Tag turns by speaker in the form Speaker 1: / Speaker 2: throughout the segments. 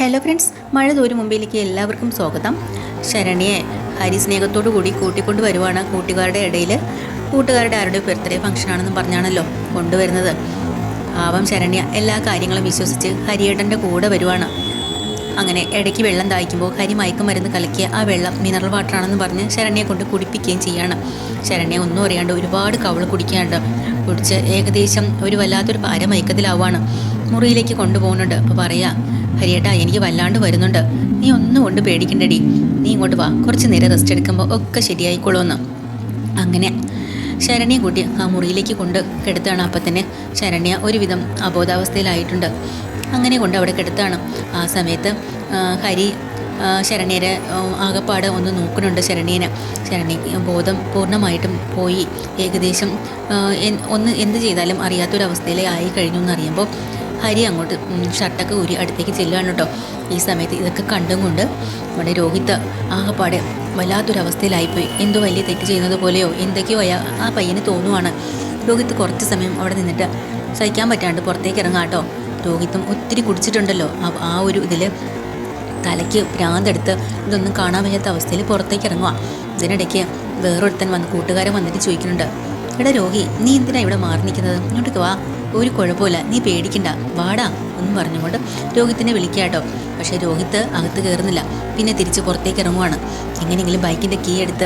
Speaker 1: Hello friends മഴ തോരും മുമ്പിലേക്ക് എല്ലാവർക്കും സ്വാഗതം. ശരണിയെ ഹരി സ്നേഹത്തോടു കൂടി കൂട്ടിക്കൊണ്ട് വരുവാണ് കൂട്ടുകാരുടെ ഇടയിൽ കൂട്ടുകാരുടെ ആരുടെ ബർത്ത്ഡേ ഫംഗ്ഷനാണെന്ന് പറഞ്ഞാണല്ലോ കൊണ്ടുവരുന്നത്. പാവം ശരണ്യ എല്ലാ കാര്യങ്ങളും വിശ്വസിച്ച് ഹരിയേട്ടന്റെ കൂടെ വരുവാണ്. അങ്ങനെ ഇടയ്ക്ക് വെള്ളം ദാഹിക്കുമ്പോൾ ഹരി മയക്കം മരുന്ന് കലക്കിയ ആ വെള്ളം മിനറൽ വാട്ടറാണെന്ന് പറഞ്ഞ് ശരണ്യെ കൊണ്ട് കുടിപ്പിക്കുകയും ചെയ്യാണ്. ശരണ്യ ഒന്നും അറിയാണ്ട് ഒരുപാട് കവൾ കുടിക്കാണ്ട് കുടിച്ച് ഏകദേശം ഒരു വല്ലാത്തൊരു പാരമയക്കത്തിലാവാണ് മുറിയിലേക്ക് കൊണ്ടുപോകുന്നുണ്ട്. അപ്പോൾ പറയാ ഹരിയേട്ടാ എനിക്ക് വല്ലാണ്ട് വരുന്നുണ്ട്. നീ ഒന്നും കൊണ്ട് പേടിക്കണ്ടടി. നീ ഇങ്ങോട്ട് വാ. കുറച്ച് നേരം റെസ്റ്റ് എടുക്കുമ്പോൾ ഒക്കെ ശരിയായിക്കോളൂന്ന്. അങ്ങനെ ശരണ്യ കൂട്ടി ആ മുറിയിലേക്ക് കൊണ്ട് കെടുത്താണ്. അപ്പം തന്നെ ശരണ്യ ഒരുവിധം അബോധാവസ്ഥയിലായിട്ടുണ്ട്. അങ്ങനെ കൊണ്ട് അവിടെ കിടത്താണ്. ആ സമയത്ത് ഹരി ശരണ്യരെ ആകപ്പാട് ഒന്ന് നോക്കുന്നുണ്ട് ശരണ്യനെ. ശരണ്യ ബോധം പൂർണമായിട്ടും പോയി. ഏകദേശം ഒന്ന് എന്ത് ചെയ്താലും അറിയാത്തൊരവസ്ഥയിലേ ആയി കഴിഞ്ഞു എന്നറിയുമ്പോൾ ഹരി അങ്ങോട്ട് ഷർട്ടൊക്കെ ഊരി അടുത്തേക്ക് ചെല്ലുകയാണ് കേട്ടോ. ഈ സമയത്ത് ഇതൊക്കെ കണ്ടും കൊണ്ട് നമ്മുടെ രോഹിത്ത് ആകപ്പാടെ വല്ലാത്തൊരവസ്ഥയിലായിപ്പോയി. എന്തോ വലിയ തെറ്റ് ചെയ്യുന്നത് പോലെയോ എന്തൊക്കെയോ അയാ ആ പയ്യന് തോന്നുവാണ്. രോഹിത്ത് കുറച്ച് സമയം അവിടെ നിന്നിട്ട് സഹിക്കാൻ പറ്റാണ്ട് പുറത്തേക്ക് ഇറങ്ങാം കേട്ടോ. രോഹിത്തും ഒത്തിരി കുടിച്ചിട്ടുണ്ടല്ലോ. ആ ഒരു ഇതിൽ തലയ്ക്ക് ഭ്രാന്തെടുത്ത് ഇതൊന്നും കാണാൻ വയ്യാത്ത അവസ്ഥയിൽ പുറത്തേക്ക് ഇറങ്ങുക ഇതിനിടയ്ക്ക് വേറൊരുത്തൻ വന്ന് കൂട്ടുകാരൻ വന്നിട്ട് ചോദിക്കുന്നുണ്ട് എടാ രോഗി നീ എന്തിനാ ഇവിടെ മാറി നിൽക്കുന്നത്? ഇങ്ങോട്ടേക്ക് വാ. ഒരു കുഴപ്പമില്ല. നീ പേടിക്കണ്ട. വാടാ എന്ന് പറഞ്ഞുകൊണ്ട് രോഹിത്തിനെ വിളിക്കാട്ടോ പക്ഷേ രോഹിത്ത് അകത്ത് കയറുന്നില്ല. പിന്നെ തിരിച്ച് പുറത്തേക്ക് ഇറങ്ങുവാണ്. എങ്ങനെയെങ്കിലും ബൈക്കിന്റെ കീ എടുത്ത്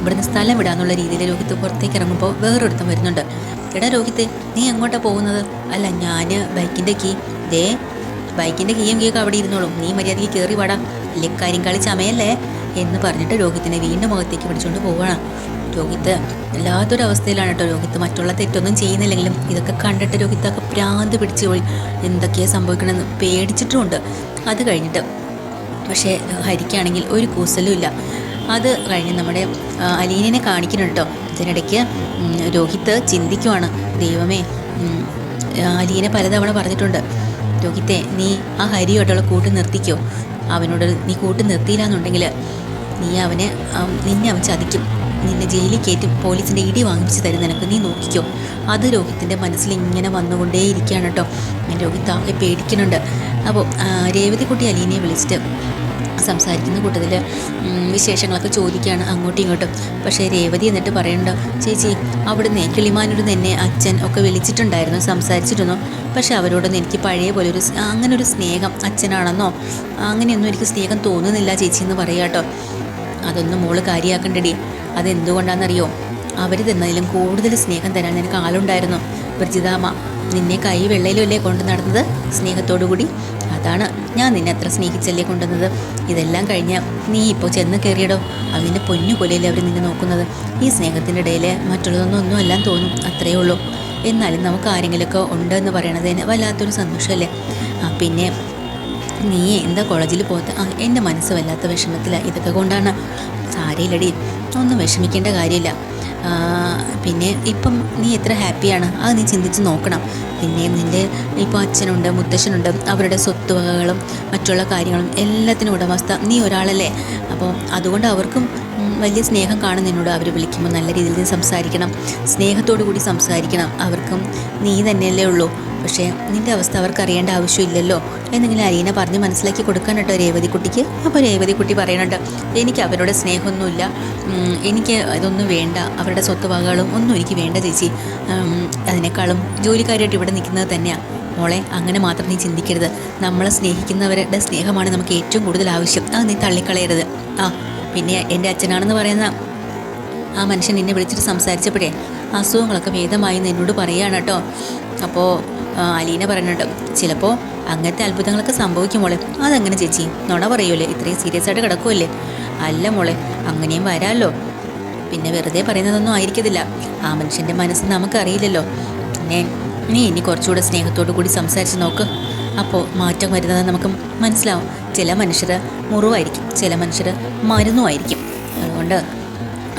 Speaker 1: ഇവിടുന്ന് സ്ഥലം വിടാന്നുള്ള രീതിയിൽ രോഹിത്ത് പുറത്തേക്ക് ഇറങ്ങുമ്പോൾ വേറൊരിടത്തും വരുന്നുണ്ട്. എടാ രോഹിത്ത് നീ എങ്ങോട്ടാണ് പോകുന്നത്? അല്ല ഞാൻ ബൈക്കിന്റെ കീ. ദേ ബൈക്കിന്റെ കീയും കീയൊക്കെ അവിടെ ഇരുന്നോളും. നീ മര്യാദയ്ക്ക് കയറി വാടാ. അല്ലെ കാര്യം കളി ചമയല്ലേ? എന്ന് പറഞ്ഞിട്ട് രോഹിത്തിനെ വീണ്ടും മുഖത്തേക്ക് പിടിച്ചുകൊണ്ട് പോവുകയാണ് രോഹിത്ത് വല്ലാത്തൊരു അവസ്ഥയിലാണ് കേട്ടോ രോഹിത്ത് മറ്റുള്ള തെറ്റൊന്നും ചെയ്യുന്നില്ലെങ്കിലും ഇതൊക്കെ കണ്ടിട്ട് രോഹിത്തൊക്കെ ഭ്രാന്ത് പിടിച്ച് പോയി എന്തൊക്കെയാണ് സംഭവിക്കണമെന്ന് പേടിച്ചിട്ടുമുണ്ട്. അത് കഴിഞ്ഞിട്ട് പക്ഷേ ഹരിക്കാണെങ്കിൽ ഒരു കൂസലും ഇല്ല. അത് കഴിഞ്ഞ് നമ്മുടെ അലീനിനെ കാണിക്കുന്നുണ്ട് കേട്ടോ. അതിനിടയ്ക്ക് രോഹിത്ത് ചിന്തിക്കുവാണ്. ദൈവമേ അലീനെ പലതവണ പറഞ്ഞിട്ടുണ്ട്. രോഹിത്തെ നീ ആ ഹരിയോട്ടുള്ള കൂട്ട് നിർത്തിക്കോ. അവനോട് നീ കൂട്ട് നിർത്തിയില്ല എന്നുണ്ടെങ്കിൽ നീ അവനെ നിന്നെ അവൻ ചതിക്കും. നിന്നെ ജയിലിൽ കയറ്റും പോലീസിന്റെ ഇടി വാങ്ങിച്ചു തരും നിനക്ക്. നീ നോക്കിക്കോ. അത് രോഹിത്തിന്റെ മനസ്സിൽ ഇങ്ങനെ വന്നുകൊണ്ടേ ഇരിക്കുകയാണ് കേട്ടോ. രോഹിത് ആകെ പേടിക്കുന്നുണ്ട്. അപ്പോൾ രേവതിക്കുട്ടി അലീനയെ വിളിച്ചിട്ട് സംസാരിക്കുന്ന കൂട്ടത്തിൽ വിശേഷങ്ങളൊക്കെ ചോദിക്കുകയാണ് അങ്ങോട്ടും ഇങ്ങോട്ടും. പക്ഷേ രേവതി എന്നിട്ട് പറയണ്ട ചേച്ചി അവിടുന്ന് കിളിമാനൂർ തന്നെ അച്ഛൻ ഒക്കെ വിളിച്ചിട്ടുണ്ടായിരുന്നു സംസാരിച്ചിരുന്നു. പക്ഷേ അവരോടൊന്നും എനിക്ക് പഴയ പോലെ ഒരു അങ്ങനെ ഒരു സ്നേഹം അച്ഛനാണെന്നോ അങ്ങനെയൊന്നും എനിക്ക് സ്നേഹം തോന്നുന്നില്ല ചേച്ചി എന്ന് പറയാട്ടോ അതൊന്നും മോൾ കാര്യമാക്കണ്ടടി അതെന്തുകൊണ്ടാണെന്നറിയോ അവർ തന്നതിലും കൂടുതൽ സ്നേഹം തരാൻ നിനക്ക് ആളുണ്ടായിരുന്നു. പ്രജിതാമ നിന്നെ കൈ വെള്ളയിലല്ലേ കൊണ്ടു നടന്നത്? സ്നേഹത്തോടു കൂടി അതാണ് ഞാൻ നിന്നെ അത്ര സ്നേഹിച്ചല്ലേ കൊണ്ടുവന്നത്. ഇതെല്ലാം കഴിഞ്ഞ് നീ ഇപ്പോൾ ചെന്ന് കയറിയടോ അതിന്റെ പൊന്നു പോലെയല്ലേ അവർ നിന്നെ നോക്കുന്നത്. ഈ സ്നേഹത്തിന്റെ ഇടയിൽ മറ്റുള്ളതൊന്നും ഒന്നും എല്ലാം തോന്നും. അത്രയേ ഉള്ളൂ. എന്നാലും നമുക്ക് ആരെങ്കിലുമൊക്കെ ഉണ്ടെന്ന് പറയണത് തന്നെ വല്ലാത്തൊരു സന്തോഷമല്ലേ? പിന്നെ നീ എന്താ കോളേജിൽ പോകാത്ത? ആ എന്റെ മനസ്സ് വല്ലാത്ത വിഷമത്തിലാണ് ഇതൊക്കെ കൊണ്ടാണ്. സാരയില്ലടി. ഒന്നും വിഷമിക്കേണ്ട കാര്യമില്ല. പിന്നെ ഇപ്പം നീ എത്ര ഹാപ്പിയാണ്? അത് നീ ചിന്തിച്ച് നോക്കണം. പിന്നെ നിന്റെ ഇപ്പോൾ അച്ഛനുണ്ട് മുത്തശ്ശനുണ്ട്. അവരുടെ സ്വത്തുവകകളും മറ്റുള്ള കാര്യങ്ങളും എല്ലാത്തിനും ഉടമസ്ഥ നീ ഒരാളല്ലേ? അപ്പോൾ അതുകൊണ്ട് അവർക്കും വലിയ സ്നേഹം കാണും നിന്നോട് അവർ വിളിക്കുമ്പോൾ നല്ല രീതിയിൽ സംസാരിക്കണം. സ്നേഹത്തോടു കൂടി സംസാരിക്കണം. അവർക്കും നീ തന്നെയല്ലേ ഉള്ളൂ. പക്ഷേ നിന്റെ അവസ്ഥ അവർക്ക് അറിയേണ്ട ആവശ്യമില്ലല്ലോ. എന്നെങ്കിലും അരീന പറഞ്ഞ് മനസ്സിലാക്കി കൊടുക്കാൻ കേട്ടോ രേവതിക്കുട്ടിക്ക് അപ്പോൾ രേവതിക്കുട്ടി പറയുന്നുണ്ട് എനിക്ക് അവരുടെ സ്നേഹമൊന്നുമില്ല. എനിക്ക് ഇതൊന്നും വേണ്ട. അവരുടെ സ്വത്ത് വകകളും ഒന്നും എനിക്ക് വേണ്ട ചേച്ചി. അതിനേക്കാളും ജോലിക്കാരായിട്ട് ഇവിടെ നിൽക്കുന്നത് തന്നെയാണ് മോളെ അങ്ങനെ മാത്രം നീ ചിന്തിക്കരുത്. നമ്മളെ സ്നേഹിക്കുന്നവരുടെ സ്നേഹമാണ് നമുക്ക് ഏറ്റവും കൂടുതൽ ആവശ്യം. അത് നീ തള്ളിക്കളയരുത്. ആ പിന്നെ എന്റെ അച്ഛനാണെന്ന് പറയുന്ന ആ മനുഷ്യൻ എന്നെ വിളിച്ചിട്ട് സംസാരിച്ചപ്പോഴേ അസുഖങ്ങളൊക്കെ ഭേദമായി എന്ന് എന്നോട് പറയുകയാണ് കേട്ടോ. അപ്പോൾ അലീന പറയുന്നുണ്ട് ചിലപ്പോൾ അങ്ങനത്തെ അത്ഭുതങ്ങളൊക്കെ സംഭവിക്കും മോളെ. അതെങ്ങനെ ചേച്ചി? നുണ പറയൂലേ? ഇത്രയും സീരിയസ് ആയിട്ട് കിടക്കുമല്ലേ അല്ല മോളെ അങ്ങനെയും വരാമല്ലോ പിന്നെ വെറുതെ പറയുന്നതൊന്നും ആയിരിക്കത്തില്ല. ആ മനുഷ്യന്റെ മനസ്സ് നമുക്കറിയില്ലല്ലോ. പിന്നെ നീ ഇനി കുറച്ചുകൂടെ സ്നേഹത്തോടു കൂടി സംസാരിച്ച് നോക്ക്. അപ്പോൾ മാറ്റം വരുന്നത് നമുക്ക് മനസ്സിലാവും. ചില മനുഷ്യർ മുറിവായിരിക്കും ചില മനുഷ്യർ മരുന്നുമായിരിക്കും. അതുകൊണ്ട്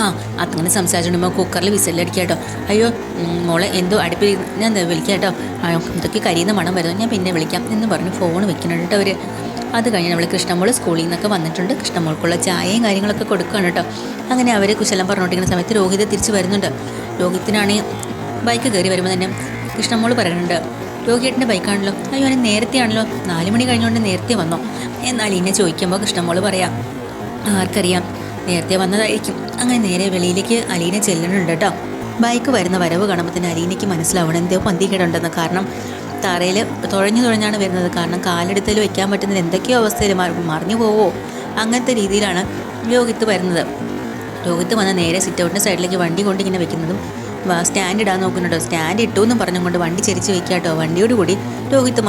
Speaker 1: ആ അങ്ങനെ സംസാരിച്ചുകൊണ്ടുമ്പോൾ കുക്കറിൽ വിസിലടിക്കുക കേട്ടോ. അയ്യോ മോളെ എന്തോ അടുപ്പിൽ ഞാൻ വിളിക്കാം കേട്ടോ. ഇതൊക്കെ കരിയുന്ന മണം വരുന്നു. ഞാൻ പിന്നെ വിളിക്കാം എന്ന് പറഞ്ഞ് ഫോൺ വെക്കുന്നുണ്ട് അവർ അത് കഴിഞ്ഞ് നമ്മൾ കൃഷ്ണമോൾ സ്കൂളിൽ നിന്നൊക്കെ വന്നിട്ടുണ്ട്. കൃഷ്ണമോൾക്കുള്ള ചായയും കാര്യങ്ങളൊക്കെ കൊടുക്കുകയാണ് കേട്ടോ. അങ്ങനെ അവർ കുശലം പറഞ്ഞുകൊണ്ടിരിക്കുന്ന സമയത്ത് രോഹിത് തിരിച്ച് വരുന്നുണ്ട്. രോഹിത്തിനാണെങ്കിൽ ബൈക്ക് കയറി വരുമ്പോൾ തന്നെ കൃഷ്ണമോൾ പറയുന്നുണ്ട് രോഗിയേട്ടന്റെ ബൈക്കാണല്ലോ. അയ്യോ അവന് നേരത്തെ ആണല്ലോ നാല് മണി കഴിഞ്ഞുകൊണ്ട് നേരത്തെ വന്നോ. എന്നാൽ ഇന്നെ ചോദിക്കുമ്പോൾ കൃഷ്ണമോൾ പറയാം ആർക്കറിയാം നേരത്തെ വന്നതായിരിക്കും. അങ്ങനെ നേരെ വെളിയിലേക്ക് അലീനെ ചെല്ലണുണ്ട് കേട്ടോ. ബൈക്ക് വരുന്ന വരവ് കാണുമ്പോൾ തന്നെ അലീനയ്ക്ക് മനസ്സിലാവണം എന്തോ പന്തികേടുണ്ടെന്ന്. കാരണം തറയിൽ തുഴഞ്ഞു തുഴഞ്ഞാണ് വരുന്നത്. കാരണം കാലെടുത്തൽ വയ്ക്കാൻ പറ്റുന്ന എന്തൊക്കെയോ അവസ്ഥയിൽ മറിഞ്ഞു പോവോ. അങ്ങനത്തെ രീതിയിലാണ് രോഹിത്ത് വരുന്നത്. രോഹിത്ത് വന്ന നേരെ സിറ്റ് ഔട്ടിന്റെ സൈഡിലേക്ക് വണ്ടി കൊണ്ട് ഇങ്ങനെ വെക്കുന്നതും സ്റ്റാൻഡ് ഇടാൻ നോക്കുന്നുണ്ടോ? സ്റ്റാൻഡ് ഇട്ടു എന്ന് പറഞ്ഞുകൊണ്ട് വണ്ടി ചരിച്ച് വെക്കുക കേട്ടോ വണ്ടിയോട് കൂടി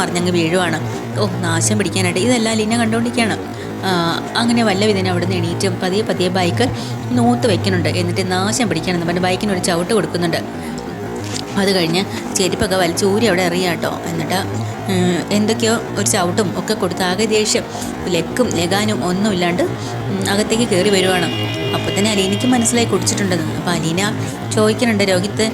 Speaker 1: മറിഞ്ഞങ്ങ് വീഴുവാണ്. ഓ നാശം പിടിക്കാനായിട്ട്. ഇതെല്ലാം ലീന കണ്ടുകൊണ്ടിരിക്കുകയാണ് അങ്ങനെ വല്ല വിധേന അവിടെ നിന്ന് എണീറ്റ് പതിയെ പതിയെ ബൈക്ക് നൂത്ത് വെക്കുന്നുണ്ട്. എന്നിട്ട് നാശം പിടിക്കാനെന്ന് പറഞ്ഞ് ബൈക്കിന് ഒരു ചവിട്ട് കൊടുക്കുന്നുണ്ട്. അത് കഴിഞ്ഞ് ചെരുപ്പൊക്കെ വലിച്ചൂരി അവിടെ എറിയാം കേട്ടോ. എന്നിട്ട് എന്തൊക്കെയോ ഒരു ചവിട്ടും ഒക്കെ കൊടുത്ത് ആകെ ദേഷ്യം. ലെക്കും ലെഗാനും ഒന്നും ഇല്ലാണ്ട് അകത്തേക്ക് കയറി വരുവാണ്. അപ്പോൾ തന്നെ അലീനയ്ക്ക് മനസ്സിലായി കുടിച്ചിട്ടുണ്ടെന്ന്. അപ്പോൾ അലീന ചോദിക്കുന്നുണ്ട് രോഹിത്ത്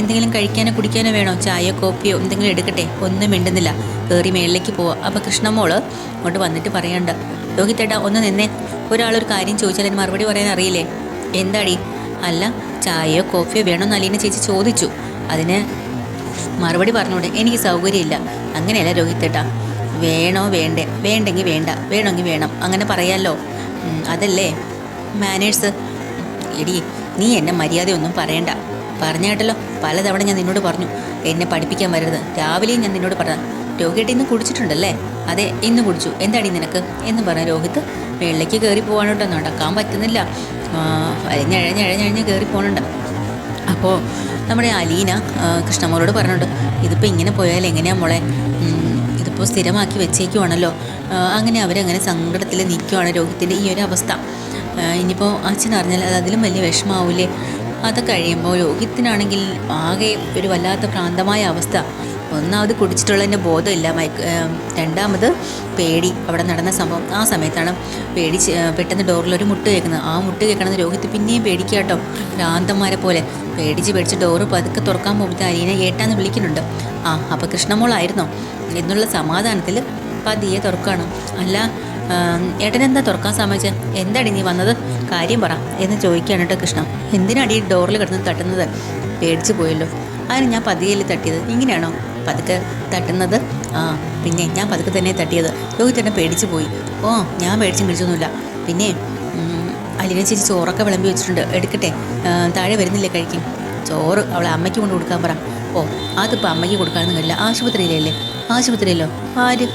Speaker 1: എന്തെങ്കിലും കഴിക്കാനോ കുടിക്കാനോ വേണോ? ചായയോ കോപ്പിയോ എന്തെങ്കിലും എടുക്കട്ടെ? ഒന്നും മിണ്ടുന്നില്ല. കയറി മേളിലേക്ക് പോവാം. അപ്പോൾ കൃഷ്ണമോൾ അങ്ങോട്ട് വന്നിട്ട് പറയണ്ട രോഹിത്തേട്ടാ ഒന്ന് നിന്നേ. ഒരാളൊരു കാര്യം ചോദിച്ചാൽ മറുപടി പറയാൻ അറിയില്ലേ? എന്താടി? അല്ല ചായയോ കോഫിയോ വേണോ അലീന ചേച്ചി ചോദിച്ചു. അതിന് മറുപടി പറഞ്ഞൂടെ എനിക്ക് സൗകര്യമില്ല. അങ്ങനെയല്ല രോഹിത്തേട്ടാ വേണോ വേണ്ടേ? വേണ്ടെങ്കിൽ വേണ്ട. വേണമെങ്കിൽ വേണം. അങ്ങനെ പറയാമല്ലോ അതല്ലേ? മാനേഴ്സ് എടി നീ എന്നെ മര്യാദയൊന്നും പറയണ്ട. പറഞ്ഞ കേട്ടല്ലോ പലതവണ ഞാൻ നിന്നോട് പറഞ്ഞു എന്നെ പഠിപ്പിക്കാൻ വരരുത്. രാവിലെയും ഞാൻ നിന്നോട് പറഞ്ഞു രോഹിട്ട് ഇന്ന് കുടിച്ചിട്ടുണ്ടല്ലേ? അതെ ഇന്ന് കുടിച്ചു. എന്താടി നിനക്ക്? എന്ന് പറഞ്ഞ രോഹിത്ത് വെള്ളയ്ക്ക് കയറി പോകാൻ കേട്ടോ. നടക്കാൻ പറ്റുന്നില്ല. അഴഞ്ഞഴഞ്ഞഴഞ്ഞഴഞ്ഞ് കയറി പോകണുണ്ട് അപ്പോൾ നമ്മുടെ അലീന കൃഷ്ണമോളോട് പറഞ്ഞിട്ടുണ്ട് ഇതിപ്പോൾ ഇങ്ങനെ പോയാൽ എങ്ങനെയാ മോളെ? ഇതിപ്പോൾ സ്ഥിരമാക്കി വെച്ചേക്കുവാണല്ലോ. അങ്ങനെ അവരങ്ങനെ സങ്കടത്തിൽ നിൽക്കുവാണ് രോഹിത്തിന്റെ ഈ ഒരു അവസ്ഥ. ഇനിയിപ്പോൾ അച്ഛൻ അറിഞ്ഞാൽ അത് അതിലും വലിയ വിഷമാവൂലേ? അത് കഴിയുമ്പോൾ രോഹിത്തിനാണെങ്കിൽ ആകെ ഒരു വല്ലാത്ത ഭ്രാന്തമായ അവസ്ഥ. ഒന്നാമത് കുടിച്ചിട്ടുള്ളതിന്റെ ബോധമില്ല. മയക്ക് ഏം, രണ്ടാമത് പേടി. അവിടെ നടന്ന സംഭവം ആ സമയത്താണ് പേടി പെട്ടെന്ന് ഡോറിൽ ഒരു മുട്ട് കേൾക്കുന്നത്. ആ മുട്ട് കേൾക്കണമെന്ന് രോഹിത്ത് പിന്നെയും പേടിക്കുക കേട്ടോ. ഭ്രാന്തന്മാരെ പോലെ. പേടിച്ച് പേടിച്ച് ഡോറ് പതുക്കെ തുറക്കാൻ പോകുമ്പോൾ അരീനെ ഏട്ടാന്ന് വിളിക്കുന്നുണ്ട്. ആ അപ്പോൾ കൃഷ്ണമോളായിരുന്നോ? എന്നുള്ള സമാധാനത്തിൽ പതിയെ തുറക്കാണ് അല്ല ഏട്ടനെന്താ തുറക്കാൻ സമ്മതിച്ചത് എന്താടി നീ വന്നത്? കാര്യം പറ എന്ന് ചോദിക്കുകയാണ് കേട്ടോ കൃഷ്ണ. എന്തിനാടി ഡോറിൽ കിടന്ന് തട്ടുന്നത്? പേടിച്ച് പോയല്ലോ. അതിന് ഞാൻ പതിയല്ലേ തട്ടിയത്. ഇങ്ങനെയാണോ? പതുക്കെ തട്ടുന്നത്. ആ പിന്നെ ഞാൻ പതുക്കെ തന്നെ തട്ടിയത്. രോഹിത്തേട്ടൻ പേടിച്ചു പോയി. ഓ ഞാൻ പേടിച്ചും പിടിച്ചൊന്നുമില്ല. പിന്നെ അലിനെ ചേച്ചി ചോറൊക്കെ വിളമ്പി വെച്ചിട്ടുണ്ട്. എടുക്കട്ടെ. താഴെ വരുന്നില്ലേ കഴിക്കും ചോറ് അവളെ അമ്മയ്ക്ക് കൊണ്ട് കൊടുക്കാൻ പറ. ഓ അതിപ്പോൾ അമ്മയ്ക്ക് കൊടുക്കാനൊന്നും കഴിയില്ല. ആശുപത്രിയിലല്ലേ? ആശുപത്രിയിലോ? ആര്?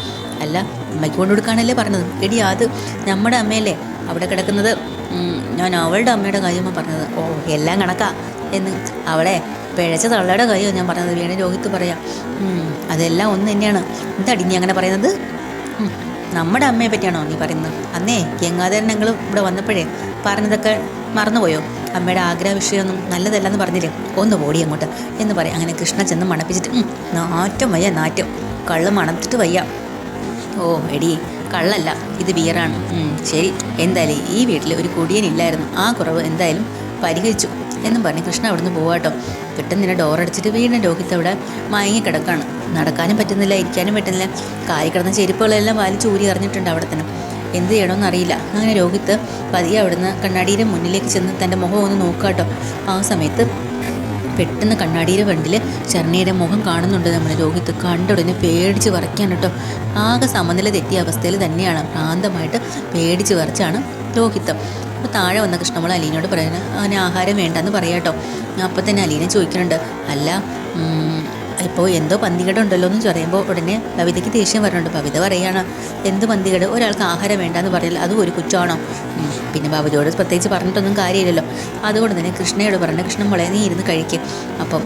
Speaker 1: അല്ല അമ്മയ്ക്ക് കൊണ്ട് കൊടുക്കാനല്ലേ പറഞ്ഞത്. എടി അത് നമ്മുടെ അമ്മയല്ലേ. അവിടെ കിടക്കുന്നത് ഞാൻ അവളുടെ അമ്മയുടെ കാര്യമാണ് പറഞ്ഞത്. ഓ എല്ലാം കണക്കാ. എന്ന് അവളെ പിഴച്ച തള്ളയുടെ കാര്യമാണ് ഞാൻ പറഞ്ഞത് വീണ രോഹിത്ത് പറയാം അതെല്ലാം ഒന്ന് തന്നെയാണ്. എന്താടി നീ അങ്ങനെ പറയുന്നത്? നമ്മുടെ അമ്മയെ പറ്റിയാണോ നീ പറയുന്നത്? അന്നേ ഗംഗാധരൻ ഞങ്ങൾ ഇവിടെ വന്നപ്പോഴേ പറഞ്ഞതൊക്കെ മറന്നുപോയോ? അമ്മയുടെ ആഗ്രഹ വിഷയമൊന്നും നല്ലതല്ലെന്ന് പറഞ്ഞില്ലേ? ഒന്ന് ഓടി അങ്ങോട്ട് എന്ന് പറയാം. അങ്ങനെ കൃഷ്ണ ചെന്ന് മണപ്പിച്ചിട്ട് നാറ്റം വയ്യ നാറ്റം. കള്ള് മണത്തിട്ട് വയ്യ. ഓ എടി കള്ളല്ല ഇത് ബിയറാണ് ശരി എന്തായാലും ഈ വീട്ടിൽ ഒരു കുടിയനില്ലായിരുന്നു ആ കുറവ് എന്തായാലും പരിഹരിച്ചു. എന്നും പറഞ്ഞ് കൃഷ്ണ അവിടുന്ന് പോവാട്ടോ പെട്ടെന്ന് ഡോറടിച്ചിട്ട് വീണ്ടും രോഹിത് അവിടെ മയങ്ങി കിടക്കാണ്. നടക്കാനും പറ്റുന്നില്ല ഇരിക്കാനും പറ്റുന്നില്ല. കായ് കിടന്ന ചെരുപ്പുകളെല്ലാം വലിച്ചു ഊരി അറിഞ്ഞിട്ടുണ്ട് അവിടെ തന്നെ. എന്ത് ചെയ്യണമെന്ന് അറിയില്ല. അങ്ങനെ രോഹിത്ത് പതിയെ അവിടുന്ന് കണ്ണാടിയുടെ മുന്നിലേക്ക് ചെന്ന് തന്റെ മുഖം ഒന്ന് നോക്കാട്ടോ ആ സമയത്ത് പെട്ടെന്ന് കണ്ണാടിയുടെ ഫ്രണ്ടിൽ ശരണ്യയുടെ മുഖം കാണുന്നുണ്ട് നമ്മൾ രോഹിത്ത് കണ്ടുടനെ പേടിച്ച് വറയ്ക്കാൻ കേട്ടോ. ആകെ സമനില തെറ്റിയ അവസ്ഥയിൽ തന്നെയാണ്. ഭ്രാന്തമായിട്ട് പേടിച്ച് വറച്ചാണ് രോഹിത്ത് അപ്പോൾ താഴെ വന്ന കൃഷ്ണമോൾ അലീനോട് പറയുന്നത് അവന് ആഹാരം വേണ്ടെന്ന് പറയാട്ടോ അപ്പോൾ തന്നെ അലീന ചോദിക്കുന്നുണ്ട് അല്ല ഇപ്പോൾ എന്തോ പന്തികേട് ഉണ്ടല്ലോ എന്ന് പറയുമ്പോൾ ഉടനെ കവിതയ്ക്ക് ദേഷ്യം വരുന്നുണ്ട് കവിത പറയുകയാണ് എന്ത് പന്തികേട് ഒരാൾക്ക് ആഹാരം വേണ്ടെന്ന് പറയില്ല അതും ഒരു കുറ്റമാണോ? പിന്നെ ബാബുജോട് പ്രത്യേകിച്ച് പറഞ്ഞിട്ടൊന്നും കാര്യമില്ലല്ലോ. അതുകൊണ്ട് തന്നെ കൃഷ്ണയോട് പറഞ്ഞു കൃഷ്ണൻ മുളയെ നീ ഇരുന്ന് കഴിക്കും. അപ്പം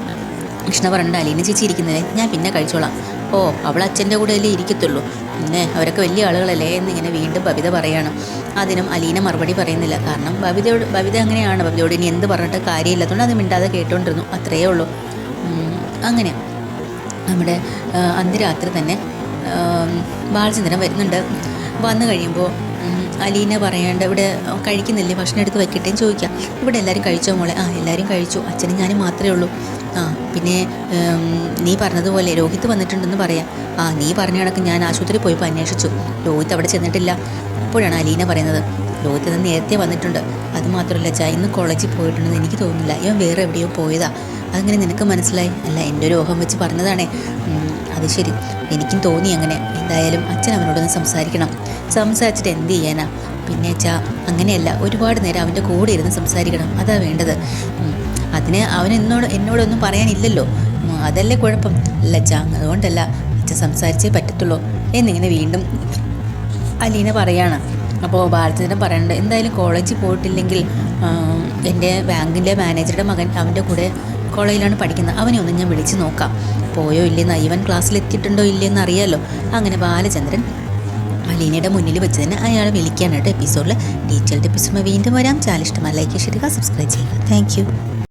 Speaker 1: കൃഷ്ണ പറഞ്ഞിട്ട് അലീന ചേച്ചി ഇരിക്കുന്നില്ലേ ഞാൻ പിന്നെ കഴിച്ചോളാം. ഓ അവൾ അച്ഛന്റെ കൂടെ അല്ലേ ഇരിക്കത്തുള്ളൂ. പിന്നെ അവരൊക്കെ വലിയ ആളുകളല്ലേ എന്നിങ്ങനെ വീണ്ടും ബബിത പറയണം. അതിനും അലീന മറുപടി പറയുന്നില്ല. കാരണം ബബിതയോട് ബബിത അങ്ങനെയാണ്. ബബിതയോട് ഇനി എന്ത് പറഞ്ഞിട്ട് കാര്യമില്ലാത്തതുകൊണ്ട് അത് മിണ്ടാതെ കേട്ടോണ്ടിരുന്നു. അത്രയേ ഉള്ളൂ. അങ്ങനെ നമ്മുടെ അന്ന് രാത്രി തന്നെ ബാലചന്ദ്രൻ വരുന്നുണ്ട്. വന്നു കഴിയുമ്പോൾ അലീന പറയാണ്ട് ഇവിടെ കഴിക്കുന്നില്ലേ? ഭക്ഷണം എടുത്ത് വെക്കട്ടെ? ചോദിക്കാം. ഇവിടെ എല്ലാവരും കഴിച്ചോ മോളെ? ആ എല്ലാവരും കഴിച്ചു. അച്ഛനും ഞാനും മാത്രമേ ഉള്ളൂ. ആ പിന്നെ നീ പറഞ്ഞതുപോലെ രോഹിത് വന്നിട്ടുണ്ടെന്ന് പറയാം. ആ നീ പറഞ്ഞ കണക്ക് ഞാൻ ആശുപത്രിയിൽ പോയപ്പോൾ അന്വേഷിച്ചു. രോഹിത് അവിടെ ചെന്നിട്ടില്ല. അപ്പോഴാണ് അലീന പറയുന്നത്. രോഹിത് ഇന്ന് നേരത്തെ വന്നിട്ടുണ്ട്. അത് മാത്രമല്ല ചാ ഇന്ന് കോളേജിൽ പോയിട്ടുണ്ടെന്ന് എനിക്ക് തോന്നുന്നില്ല. ഇവൻ വേറെ എവിടെയോ പോയതാ. അതങ്ങനെ നിനക്ക് മനസ്സിലായി? അല്ല എന്റെ ഒരു ഊഹം വെച്ച് പറഞ്ഞതാണേ. അത് ശരി. എനിക്കും തോന്നി അങ്ങനെ. എന്തായാലും അച്ഛൻ അവനോടൊന്ന് സംസാരിക്കണം. സംസാരിച്ചിട്ട് എന്ത് ചെയ്യാനാ? പിന്നെ അച്ഛാ അങ്ങനെയല്ല. ഒരുപാട് നേരം അവന്റെ കൂടെ ഇരുന്ന് സംസാരിക്കണം. അതാ വേണ്ടത്. അതിന് അവൻ എന്നോട് എന്നോടൊന്നും പറയാനില്ലല്ലോ. അതല്ലേ കുഴപ്പം? അല്ല അച്ഛാ അതുകൊണ്ടല്ല. അച്ഛൻ സംസാരിച്ചേ പറ്റത്തുള്ളൂ. എന്നിങ്ങനെ വീണ്ടും അലീന പറയാണ്. അപ്പോൾ ഭാരതത്തിനെ പറയുന്നുണ്ട് എന്തായാലും കോളേജിൽ പോയിട്ടില്ലെങ്കിൽ എന്റെ ബാങ്കിന്റെ മാനേജറുടെ മകൻ അവന്റെ കൂടെ കോളേജിലാണ് പഠിക്കുന്നത്. അവനെ ഒന്ന് ഞാൻ വിളിച്ച് നോക്കാം. പോയോ ഇല്ലെന്ന്? ഇവൻ ക്ലാസ്സിൽ എത്തിയിട്ടുണ്ടോ ഇല്ലെന്ന് അറിയാലോ. അങ്ങനെ ബാലചന്ദ്രൻ അലീനയുടെ മുന്നിൽ വെച്ച് തന്നെ അയാളെ വിളിക്കാനായിട്ട് എപ്പിസോഡിൽ ഡീറ്റെയിൽഡ് എപ്പിസോഡ് വീണ്ടും വരാം. ചാനൽ ഇഷ്ടമല്ല ലൈക്ക് ചെയ്യുക സബ്സ്ക്രൈബ് ചെയ്യുക. താങ്ക്